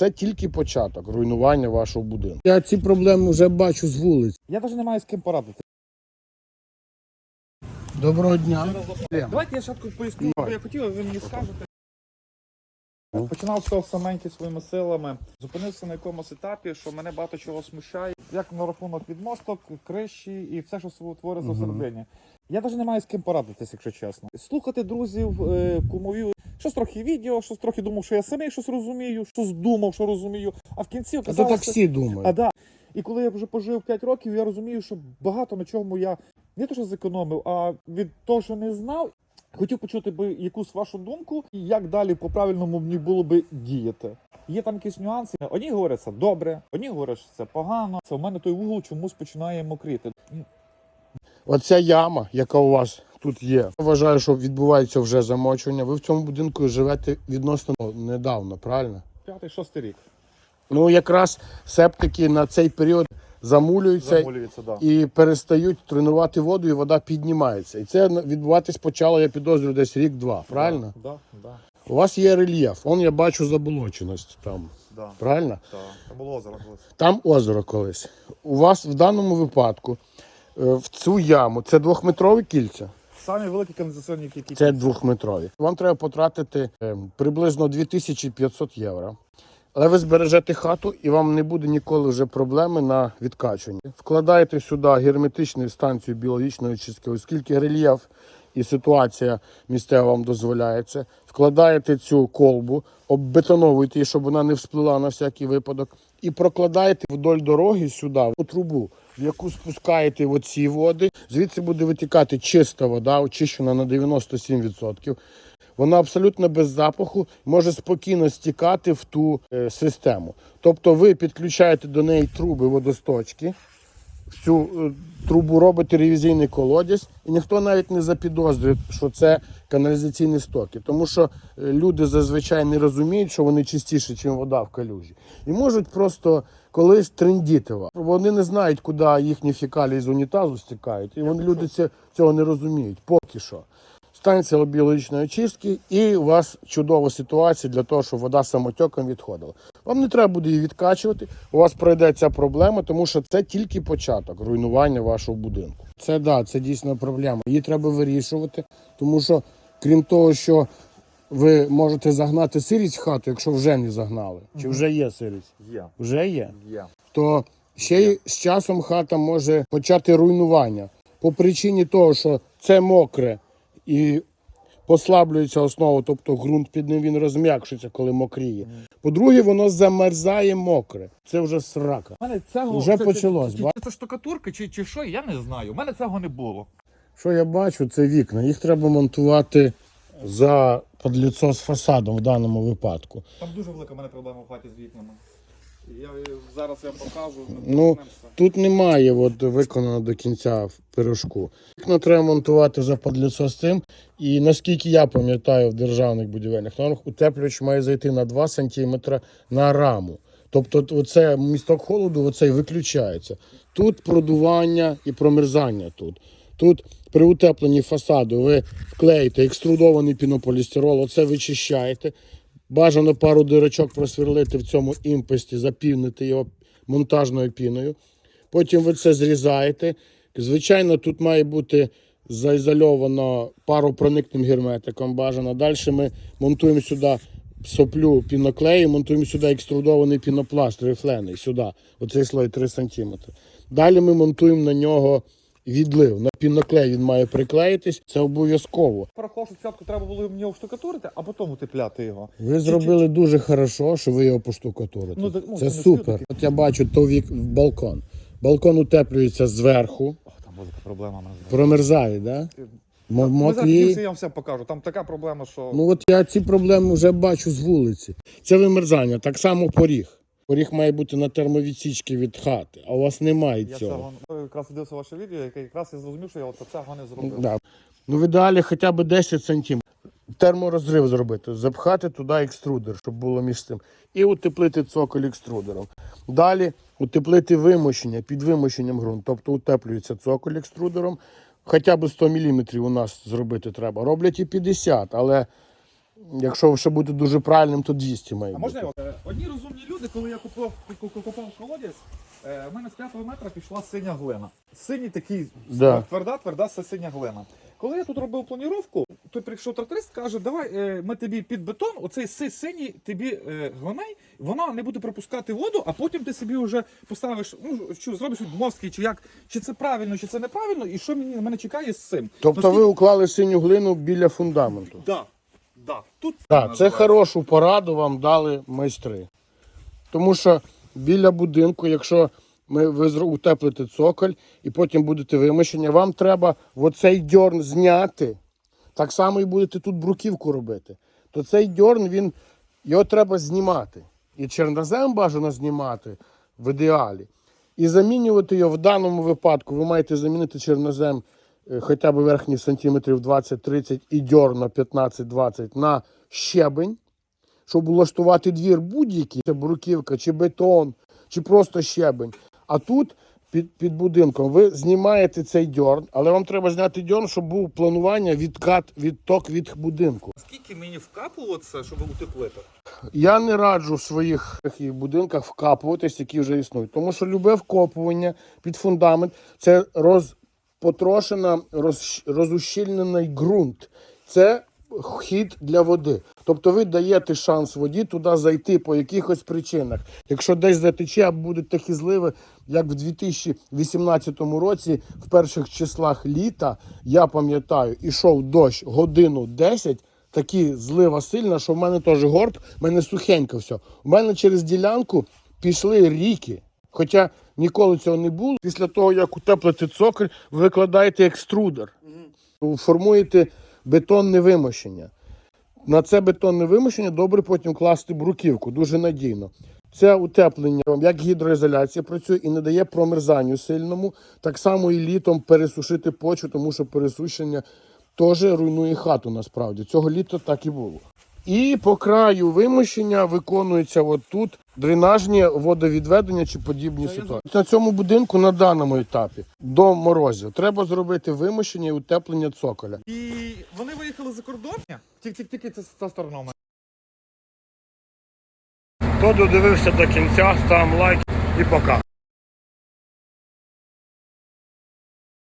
Це тільки початок руйнування вашого будинку. Я ці проблеми вже бачу з вулиць. Я навіть не маю з ким порадити. Доброго дня. Давайте я шатку поясню, що я хотів, а ви мені скажете. Починав з того саменьки своїми силами. Зупинився на якомусь етапі, що мене багато чого смущає. Як на рахунок відмосток, криші і все, що твориться всередині. Я навіть не маю з ким порадитись, якщо чесно. Слухати друзів, е, кумовів. Щось трохи відео, щось трохи думав, що я самий щось розумію, щось думав, що розумію. А в кінці А то так всі А, думають. да. І коли я вже пожив 5 років, я розумію, що багато на чому я не то що зекономив, а від того, що не знав, хотів почути би якусь вашу думку, і як далі по правильному мені було би діяти. Є там якісь нюанси. Одні говорять, це добре, одні говорять, що це погано. Це у мене той вугол чомусь починає мокріти. Оця яма, яка у вас тут є, я вважаю, що відбувається вже замочування. Ви в цьому будинку живете відносно недавно, правильно? П'ятий, шостий рік. Ну якраз септики на цей період замулюються Замолюється, да. і перестають тренувати воду, і вода піднімається. І це відбуватись почало, я підозрюю, десь рік-два. Правильно? Да, да, У вас є рельєф. Он я бачу заболоченість там. да, Правильно? да. Це було озеро колись. Там озеро колись. У вас в даному випадку е, в цю яму це двохметрові кільця. Самі великі каналізаційні які Це двохметрові. Вам треба потратити е, приблизно 2500 євро. Але ви збережете хату і вам не буде ніколи вже проблеми на відкачуванні. Вкладаєте сюди герметичну станцію біологічної очистки, оскільки рельєф і ситуація місцева вам дозволяє це. Вкладаєте цю колбу, оббетоновуєте її, щоб вона не всплила на всякий випадок, і прокладаєте вдоль дороги сюди у трубу, в яку спускаєте оці води. Звідси буде витікати чиста вода, очищена на 97%. Вона абсолютно без запаху може спокійно стікати в ту е, систему. Тобто ви підключаєте до неї труби водосточки, в цю е, трубу робите ревізійний колодязь, і ніхто навіть не запідозрює, що це каналізаційні стоки. Тому що е, люди зазвичай не розуміють, що вони чистіші, ніж вода в калюжі. І можуть просто колись трендіти. Вони не знають, куди їхні фекалії з унітазу стікають. І вони люди цього не розуміють поки що. Станція біологічної очистки, і у вас чудова ситуація для того, щоб вода самотеком відходила. Вам не треба буде її відкачувати. У вас пройде ця проблема, тому що це тільки початок руйнування вашого будинку. Це да, це дійсно проблема. Її треба вирішувати, тому що крім того, що ви можете загнати сирість в хату, якщо вже не загнали, чи вже є сирість? Є, Вже є є. то ще й з часом хата може почати руйнування по причині того, що це мокре і послаблюється основа, тобто ґрунт під ним він розм'якшується, коли мокріє. По-друге, воно замерзає мокре. Це вже срака. У мене цього Уже це, почалось, Це, ба- це, це штукатурка чи, чи що, я не знаю. У мене цього не було. Що я бачу, це вікна. Їх треба монтувати за подліцо з фасадом в даному випадку. Там дуже велика в мене проблема в хаті з вікнами. Я зараз я покажу. Ну. Тут немає от, виконано до кінця в пирожку. Вікна треба монтувати за подліцо з цим. І наскільки я пам'ятаю в державних будівельних нормах, утеплювач має зайти на 2 см на раму. Тобто оце місток холоду оцей виключається. Тут продування і промерзання тут. Тут при утепленні фасаду ви вклеїте екструдований пінополістирол, оце вичищаєте. Бажано пару дирочок просверлити в цьому імпесті, запівнити його монтажною піною. Потім ви це зрізаєте. Звичайно, тут має бути заізольовано паропроникним герметиком бажано. Далі ми монтуємо сюди соплю піноклею, монтуємо сюди екструдований пінопласт рифлений, сюди, оцей слой 3 см. Далі ми монтуємо на нього відлив. На піноклей він має приклеїтись, це обов'язково. Що спочатку треба було мені його штукатурити, а потім утепляти його. Ви зробили дуже хорошо, що ви його поштукатурите. Ну, так, ну, це це супер. От я бачу то вік в балкон. Балкон утеплюється зверху, Ох, там велика проблема промерзає, да? Ми зараз Мокрі. кінці я вам все покажу. Там така проблема, що Ну от я ці проблеми вже бачу з вулиці. Це вимерзання, так само поріг. Поріг має бути на термовідсічці від хати, а у вас немає я цього. цього ну, якраз дивився ваше відео, яке якраз я зрозумів, що я от цього не зробив. Да. Ну, в ідеалі хоча б 10 сантим. Терморозрив зробити, запхати туди екструдер, щоб було між цим. І утеплити цоколь екструдером. Далі утеплити вимощення під вимощенням ґрунту. Тобто утеплюється цоколь екструдером. Хоча б 100 мм у нас зробити треба. Роблять і 50, але Якщо ще будете дуже правильним, то 200 має А бути. можна його? Е, Одні розумні люди, коли я купував, ку- ку- купував колодязь, е, в мене з п'ятого метра пішла синя глина. Синій такий Да. тверда, тверда синя глина. Коли я тут робив планіровку, то прийшов тракторист, каже, давай е, ми тобі під бетон, оцей синій тобі глинай, вона не буде пропускати воду, а потім ти собі вже поставиш, ну що зробиш відмостки, чи як, чи це правильно, чи це неправильно, і що мені мене чекає з цим. Тобто ви уклали синю глину біля фундаменту. Да, да. Тут Так, це хорошу пораду вам дали майстри. Тому що біля будинку, якщо ми, ви утеплите цоколь і потім будете вимощення, вам треба оцей дьорн зняти. Так само і будете тут бруківку робити. То цей дьорн, він, його треба знімати. І чернозем бажано знімати в ідеалі. І замінювати його в даному випадку. Ви маєте замінити чернозем хоча б верхні сантиметрів 20-30 і дьорно 15-20 на щебень щоб улаштувати двір будь-який, це бруківка, чи бетон, чи просто щебень. А тут під, під будинком ви знімаєте цей дьорн, але вам треба зняти дьорн, щоб був планування відкат, відток від будинку. Скільки мені вкапувало це, щоб утеплити? Я не раджу в своїх будинках вкапуватись, які вже існують. Тому що любе вкопування під фундамент це розпотрошена, роз, розущільнений ґрунт. Це хід для води. Тобто ви даєте шанс воді туди зайти по якихось причинах. Якщо десь затече, або будуть такі зливи, як в 2018 році, в перших числах літа, я пам'ятаю, ішов дощ годину 10, такі злива сильна, що в мене теж горб, в мене сухенько все. У мене через ділянку пішли ріки. Хоча ніколи цього не було. Після того, як утеплите цоколь, ви викладаєте екструдер, формуєте бетонне вимощення. На це бетонне вимощення добре потім класти бруківку, дуже надійно. Це утеплення, як гідроізоляція працює і не дає промерзанню сильному. Так само і літом пересушити почву, тому що пересушення теж руйнує хату насправді. Цього літа так і було. І по краю вимощення виконується от тут дренажні водовідведення чи подібні Це ситуації. На цьому будинку на даному етапі до морозів треба зробити вимощення і утеплення цоколя. І вони виїхали за кордон. Тільки тільки це ця сторона у мене. Хто додивився до кінця, став лайк і пока.